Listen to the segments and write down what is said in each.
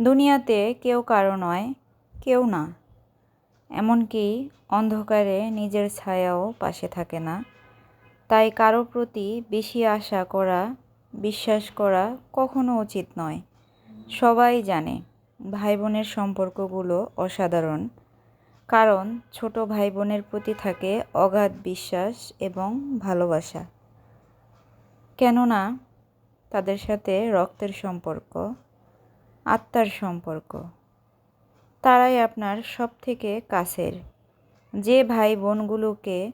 দুনিয়াতে কেউ কারও নয়, কেউ না। এমনকি অন্ধকারে নিজের ছায়াও পাশে থাকে না। তাই কারও প্রতি বেশি আশা করা, বিশ্বাস করা কখনো উচিত নয়। সবাই জানে ভাই বোনের সম্পর্কগুলো অসাধারণ। কারণ ছোট ভাই বোনের প্রতি থাকে অগাধ বিশ্বাস এবং ভালোবাসা। কেননা তাদের সাথে রক্তের সম্পর্ক আত্মার সম্পর্ক। তারাই আপনার সব থেকে কাছের। যে ভাই বোনগুলোকে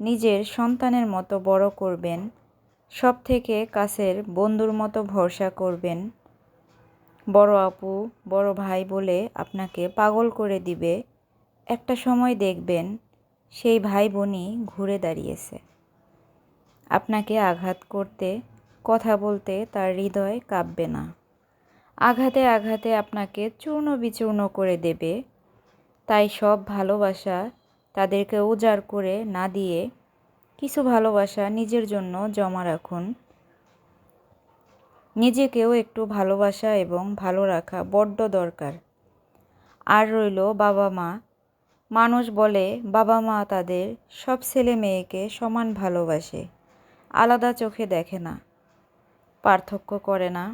নিজের সন্তানের মতো বড় করবেন সব থেকে কাছের বন্ধুর মতো ভরসা করবেন, বড় আপু, বড় ভাই বলে আপনাকে পাগল করে দিবে, একটা সময় দেখবেন সেই ভাই বোনই ঘুরে দাঁড়িয়েছে। আপনাকে আঘাত করতে, কথা বলতে তার হৃদয় কাঁপবে না। আঘাতে আঘাতে আপনাকে চূর্ণ বিচূর্ণ করে দেবে। তাই সব ভালোবাসা তাদেরকে উজাড় করে না দিয়ে কিছু ভালোবাসা নিজের জন্য জমা রাখুন। নিজেকেও একটু ভালোবাসা এবং ভালো রাখা বড্ড দরকার। আর রইল বাবা মা। মানুষ বলে বাবা মা তাদের সব ছেলে মেয়েকে সমান ভালোবাসে, আলাদা চোখে দেখে না, পার্থক্য করে না।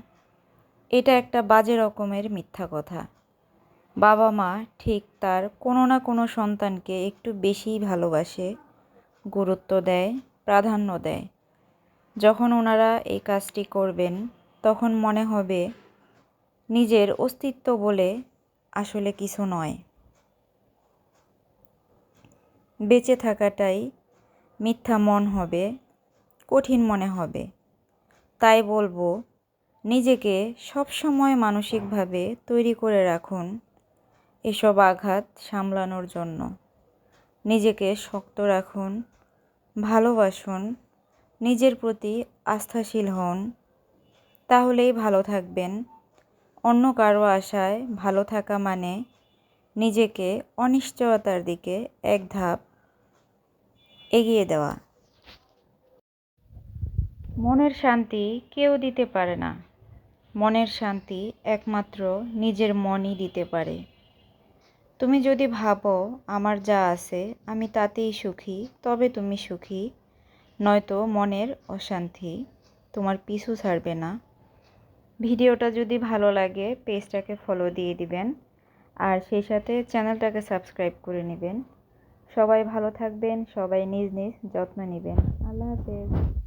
এটা একটা বাজে রকমের মিথ্যা কথা। বাবা মা ঠিক তার কোনো না কোনো সন্তানকে একটু বেশিই ভালোবাসে, গুরুত্ব দেয়, প্রাধান্য দেয়। যখন ওনারা এই কাজটি করবেন, তখন মনে হবে নিজের অস্তিত্ব বলে আসলে কিছু নয়। বেঁচে থাকাটাই মিথ্যা মন হবে, কঠিন মনে হবে। তাই বলব নিজেকে সবসময় মানসিকভাবে তৈরি করে রাখুন এসব আঘাত সামলানোর জন্য। নিজেকে শক্ত রাখুন, ভালোবাসুন, নিজের প্রতি আস্থাশীল হন, তাহলেই ভালো থাকবেন। অন্য কারও আশায় ভালো থাকা মানে নিজেকে অনিশ্চয়তার দিকে এক ধাপ এগিয়ে দেওয়া। মনের শান্তি কেউ দিতে পারে না। মনের শান্তি একমাত্র নিজের মনই দিতে পারে। তুমি যদি ভাবো, আমার যা আছে, আমি তাতেই সুখী, তবে তুমি সুখী। নয়তো মনের অশান্তি তোমার পিছু ছাড়বে না। ভিডিওটা যদি ভালো লাগে, পেজটাকে ফলো দিয়ে দিবেন। আর সেই সাথে চ্যানেলটাকে সাবস্ক্রাইব করে নেবেন। সবাই ভালো থাকবেন, সবাই নিজ নিজ যত্ন নেবেন। আল্লাহ হাফেজ।